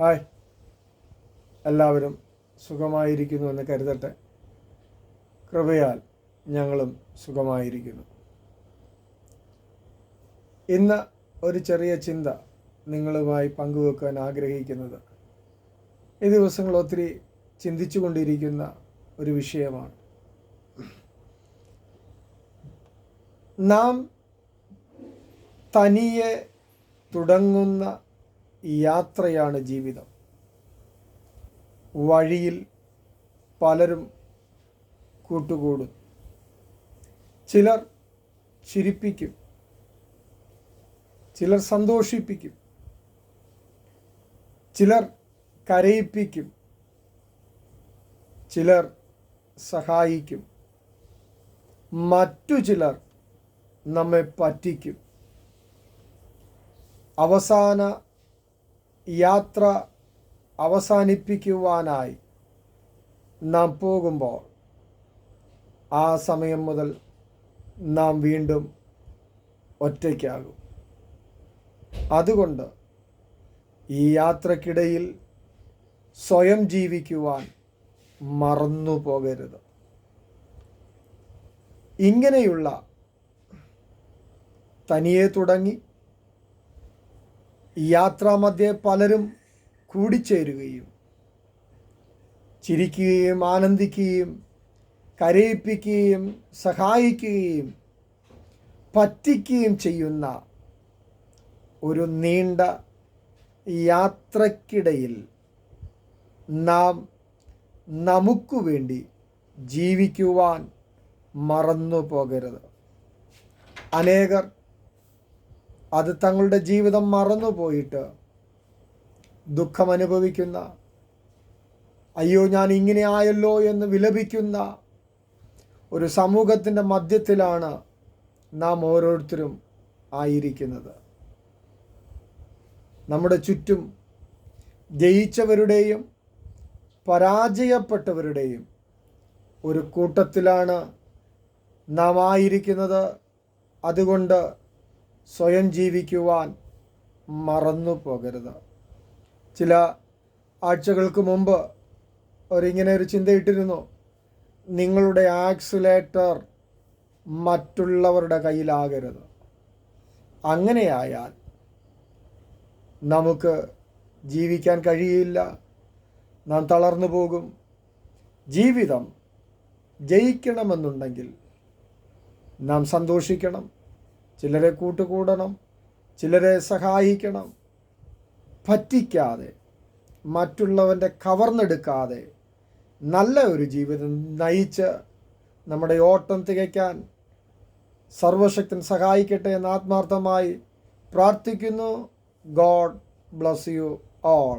Hi. എല്ലാവരും സുഖമായിരിക്കുന്നു എന്ന് കരുതട്ടെ. കൃപയാൽ ഞങ്ങളും സുഖമായിരിക്കുന്നു. ഇന്ന് ഒരു ചെറിയ ചിന്ത നിങ്ങളുമായി പങ്കുവെക്കാൻ ആഗ്രഹിക്കുന്നത്. ഈ ദിവസങ്ങൾ ഒത്തിരി ചിന്തിച്ചു കൊണ്ടിരിക്കുന്ന ഒരു വിഷയമാണ്. നാം തനിയെ തുടങ്ങുന്ന യാത്രയാണ് ജീവിതം. വഴിയിൽ പലരും കൂട്ടുകൂടും. ചിലർ ചിരിപ്പിക്കും. ചിലർ സന്തോഷിപ്പിക്കും. ചിലർ കരയിപ്പിക്കും. ചിലർ സഹായിക്കും. മറ്റു ചിലർ നമ്മെ പറ്റിക്കും. അവസാന യാത്ര അവസാനിപ്പിക്കുവാനായി നാം പോകുമ്പോൾ ആ സമയം മുതൽ നാം വീണ്ടും ഒറ്റയ്ക്കാകും. അതുകൊണ്ട് ഈ യാത്രക്കിടയിൽ സ്വയം ജീവിക്കുവാൻ മറന്നു പോകരുത്. ഇങ്ങനെയുള്ള തനിയെ തുടങ്ങി യാത്രാമധ്യേ പലരും കൂടിച്ചേരുകയും ചിരിക്കുകയും ആനന്ദിക്കുകയും കരയിപ്പിക്കുകയും സഹായിക്കുകയും പറ്റിക്കുകയും ചെയ്യുന്ന ഒരു നീണ്ട യാത്രക്കിടയിൽ നാം നമുക്ക് വേണ്ടി ജീവിക്കുവാൻ മറന്നു പോകരുത്. അനേകർ അത് തങ്ങളുടെ ജീവിതം മറന്നുപോയിട്ട് ദുഃഖം അനുഭവിക്കുന്ന അയ്യോ ഞാൻ ഇങ്ങനെ ആയല്ലോ എന്ന് വിലപിക്കുന്ന ഒരു സമൂഹത്തിന്റെ മധ്യത്തിലാണ് നാം ഓരോരുത്തരും ആയിരിക്കുന്നത്. നമ്മുടെ ചുറ്റും ജയിച്ചവരുടെയും പരാജയപ്പെട്ടവരുടെയും ഒരു കൂട്ടത്തിലാണ് നാം ആയിരിക്കുന്നത്. അതുകൊണ്ട് സ്വയം ജീവിക്കുവാൻ മറന്നു പോകരുത്. ചില ആഴ്ചകൾക്ക് മുമ്പ് ഒരിങ്ങനെ ഒരു ചിന്തയിട്ടിരുന്നു നിങ്ങളുടെ ആക്സിലേറ്റർ മറ്റുള്ളവരുടെ കയ്യിലാകരുത്. അങ്ങനെയായാൽ നമുക്ക് ജീവിക്കാൻ കഴിയില്ല. നാം തളർന്നു പോകും. ജീവിതം ജയിക്കണമെന്നുണ്ടെങ്കിൽ നാം സന്തോഷിക്കണം. ചിലരെ കൂട്ടുകൂടണം ചിലരെ സഹായിക്കണം. പറ്റിക്കാതെ മറ്റുള്ളവന്റെ കവർന്നെടുക്കാതെ നല്ല ഒരു ജീവിതം നയിച്ച് നമ്മുടെ ഓട്ടം തികയ്ക്കാൻ സർവശക്തൻ സഹായിക്കട്ടെ എന്ന് ആത്മാർത്ഥമായി പ്രാർത്ഥിക്കുന്നു. God bless you all.